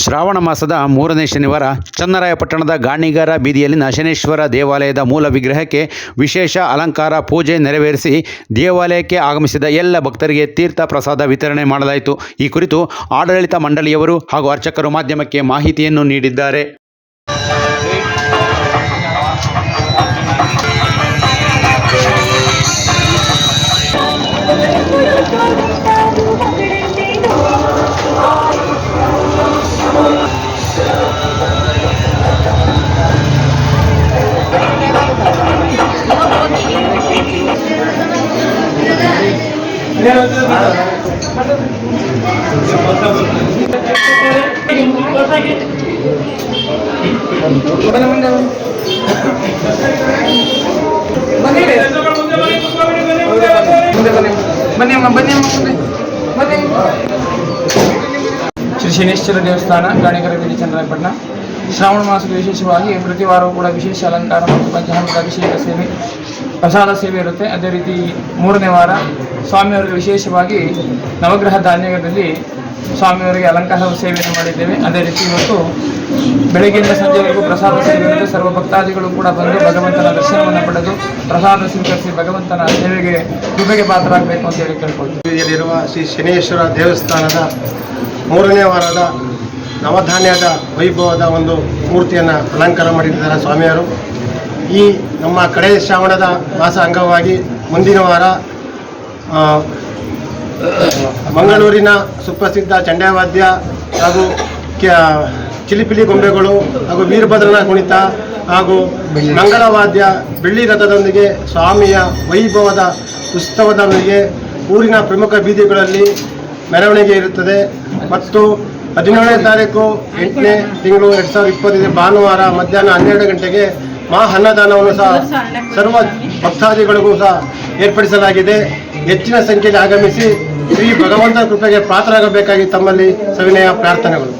ಶ್ರಾವಣ ಮಾಸದ ಮೂರನೇ ಶನಿವಾರ ಚನ್ನರಾಯಪಟ್ಟಣದ ಗಾಣಿಗಾರ ಬೀದಿಯಲ್ಲಿನ ಶನೇಶ್ವರ ದೇವಾಲಯದ ಮೂಲ ವಿಗ್ರಹಕ್ಕೆ ವಿಶೇಷ ಅಲಂಕಾರ, ಪೂಜೆ ನೆರವೇರಿಸಿ ದೇವಾಲಯಕ್ಕೆ ಆಗಮಿಸಿದ ಎಲ್ಲ ಭಕ್ತರಿಗೆ ತೀರ್ಥ ಪ್ರಸಾದ ವಿತರಣೆ ಮಾಡಲಾಯಿತು. ಈ ಕುರಿತು ಆಡಳಿತ ಮಂಡಳಿಯವರು ಹಾಗೂ ಅರ್ಚಕರು ಮಾಧ್ಯಮಕ್ಕೆ ಮಾಹಿತಿಯನ್ನು ನೀಡಿದ್ದಾರೆ. ಶ್ರೀ ಶನೇಶ್ವರ ದೇವಸ್ಥಾನ ಗಾಣಿಗರ ಬೀದಿ ಚಂದ್ರಾಯಪಟ್ಟಣ ಶ್ರಾವಣ ಮಾಸದ ವಿಶೇಷವಾಗಿ ಪ್ರತಿ ವಾರವೂ ಕೂಡ ವಿಶೇಷ ಅಲಂಕಾರ ಮತ್ತು ಪಂಚಾಮೃತ ಅಭಿಷೇಕ ಸೇವೆ, ಪ್ರಸಾದ ಸೇವೆ ಇರುತ್ತೆ. ಅದೇ ರೀತಿ ಮೂರನೇ ವಾರ ಸ್ವಾಮಿಯವರಿಗೆ ವಿಶೇಷವಾಗಿ ನವಗ್ರಹ ಧಾನ್ಯಗಳಲ್ಲಿ ಸ್ವಾಮಿಯವರಿಗೆ ಅಲಂಕಾರ ಸೇವೆಯನ್ನು ಮಾಡಿದ್ದೇವೆ. ಅದೇ ರೀತಿ ಇವತ್ತು ಬೆಳಗ್ಗೆಯಿಂದ ಸಂಜೆವರೆಗೂ ಪ್ರಸಾದ ಸೇವೆ ಇರುತ್ತೆ. ಸರ್ವ ಭಕ್ತಾದಿಗಳು ಕೂಡ ಬಂದು ಭಗವಂತನ ದರ್ಶನವನ್ನು ಪಡೆದು ಪ್ರಸಾದ ಸ್ವೀಕರಿಸಿ ಭಗವಂತನ ಸೇವೆಗೆ, ಕೃಪೆಗೆ ಪಾತ್ರರಾಗಬೇಕು ಅಂತ ಹೇಳಿ ಕೇಳ್ಕೊಳ್ತೀವಿ. ಶ್ರೀ ಶನೇಶ್ವರ ದೇವಸ್ಥಾನದ ಮೂರನೇ ವಾರದ ನವಧಾನ್ಯದ ವೈಭವದ ಒಂದು ಮೂರ್ತಿಯನ್ನು ಅಲಂಕಾರ ಮಾಡಿದ್ದಾರೆ ಸ್ವಾಮಿಯವರು. ಈ ನಮ್ಮ ಕಡೆ ಶ್ರಾವಣದ ಮಾಸ ಅಂಗವಾಗಿ ಮುಂದಿನ ವಾರ ಮಂಗಳೂರಿನ ಸುಪ್ರಸಿದ್ಧ ಚಂಡಾವಾದ್ಯ ಹಾಗೂ ಚಿಲಿಪಿಲಿ ಗೊಂಬೆಗಳು ಹಾಗೂ ವೀರಭದ್ರನ ಕುಣಿತ ಹಾಗೂ ಮಂಗಳವಾದ್ಯ ಬೆಳ್ಳಿ ರಥದೊಂದಿಗೆ ಸ್ವಾಮಿಯ ವೈಭವದ ಉತ್ಸವದೊಂದಿಗೆ ಊರಿನ ಪ್ರಮುಖ ಬೀದಿಗಳಲ್ಲಿ ಮೆರವಣಿಗೆ ಇರುತ್ತದೆ. ಮತ್ತು ಹದಿನೇಳನೇ ತಾರೀಕು ಎಂಟನೇ ತಿಂಗಳು ಎರಡ್ ಸಾವಿರದ ಇಪ್ಪತ್ತೈದು ಭಾನುವಾರ ಮಧ್ಯಾಹ್ನ ಹನ್ನೆರಡು ಗಂಟೆಗೆ ಮಹಾ ಅನ್ನದಾನವನ್ನು ಸಹ ಸರ್ವ ಭಕ್ತಾದಿಗಳಿಗೂ ಸಹ ಏರ್ಪಡಿಸಲಾಗಿದೆ. ಹೆಚ್ಚಿನ ಸಂಖ್ಯೆಯಲ್ಲಿ ಆಗಮಿಸಿ ಶ್ರೀ ಭಗವಂತನ ಕೃಪೆಗೆ ಪಾತ್ರರಾಗಬೇಕಾಗಿ ತಮ್ಮಲ್ಲಿ ಸವಿನಯ ಪ್ರಾರ್ಥನೆಗಳು.